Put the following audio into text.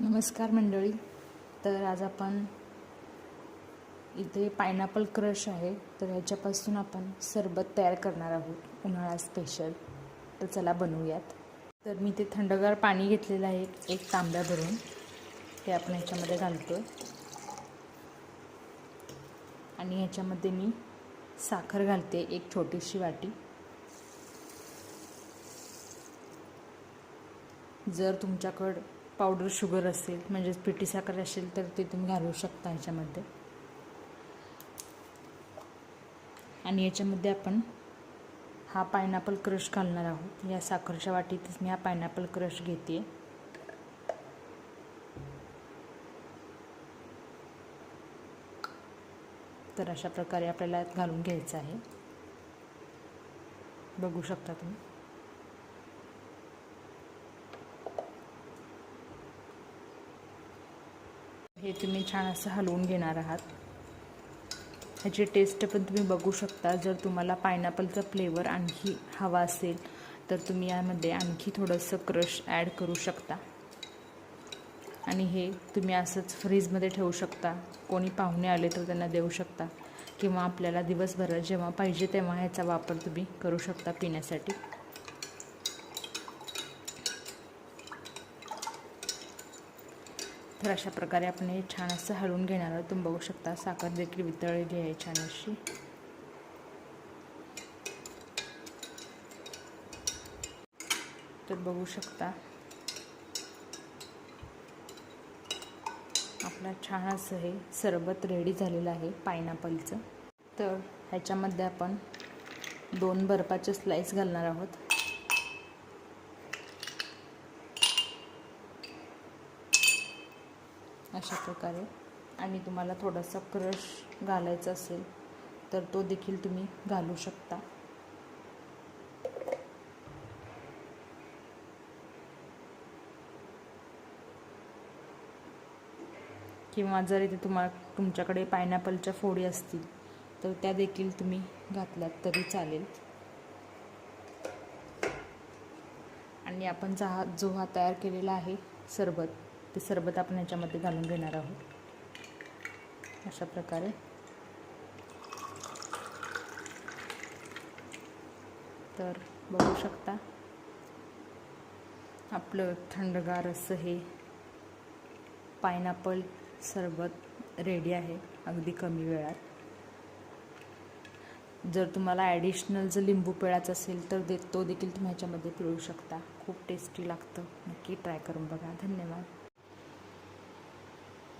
नमस्कार मंडळी. तर आज आपण इथे पायनॅपल क्रश आहे. तर ह्याच्यापासून आपण सरबत तयार करणार आहोत. उन्हाळा स्पेशल तर चला बनवूयात. तर मी ते थंडगार पाणी घेतलेलं आहे. एक तांब्या भरून. ते आपण ह्याच्यामध्ये घालतो आणि ह्याच्यामध्ये मी साखर घालते. एक छोटीशी वाटी. जर तुमच्याकडं पावडर शुगर असेल म्हणजेच पिठी साखर असेल तर ते तुम्ही घालू शकता ह्याच्यामध्ये आणि याच्यामध्ये आपण हा पायनॅपल क्रश घालणार आहोत. या साखरच्या वाटीतच मी हा पायनॅपल क्रश घेते. तर अशा प्रकारे आपल्याला घालून घ्यायचं आहे. बघू शकता तुम्ही. हे तुम्ही छान असं हलवून घेणार आहात. ह्याची टेस्ट पण तुम्ही बघू शकता. जर तुम्हाला पायनॅपलचा फ्लेवर आणखी हवा असेल तर तुम्ही यामध्ये आणखी थोडंसं क्रश ॲड करू शकता. आणि हे तुम्ही असंच फ्रीजमध्ये ठेवू शकता. कोणी पाहुणे आले तर त्यांना देऊ शकता. किंवा आपल्याला दिवसभरात जेव्हा पाहिजे तेव्हा ह्याचा वापर तुम्ही करू शकता पिण्यासाठी. तर अशा प्रकारे आपण हे छान असं हलवून घेणार आहोत. तुम्ही बघू शकता साखर देखील वितळलेली आहे छान अशी तर बघू शकता आपला छान असं हे सरबत रेडी झालेलं आहे पायनॅपलचं तर ह्याच्यामध्ये आपण दोन बर्फाचे स्लाईस घालणार आहोत. अशा प्रकारे. आणि तुम्हाला थोडासा क्रश घालायचा असेल तर तो देखील तुम्ही घालू शकता. किंवा जर इथे तुम्हा तुमच्याकडे पायनॅपलच्या फोडी असतील तर त्या देखील तुम्ही घातल्यात तरी चालेल. आणि आपण जा जो हा तयार केलेला आहे सरबत ते सरबत आपण याच्यामध्ये घालून घेणार आहोत. अशा प्रकारे. तर बघू शकता आपलं थंडगार असं हे पायनॅपल सरबत रेडी आहे अगदी कमी वेळात. जर तुम्हाला ॲडिशनल जर लिंबू पिळायचं असेल तर दे तो देखील तुम्ही ह्याच्यामध्ये पिळू शकता. खूप टेस्टी लागतं. नक्की ट्राय करून बघा. धन्यवाद.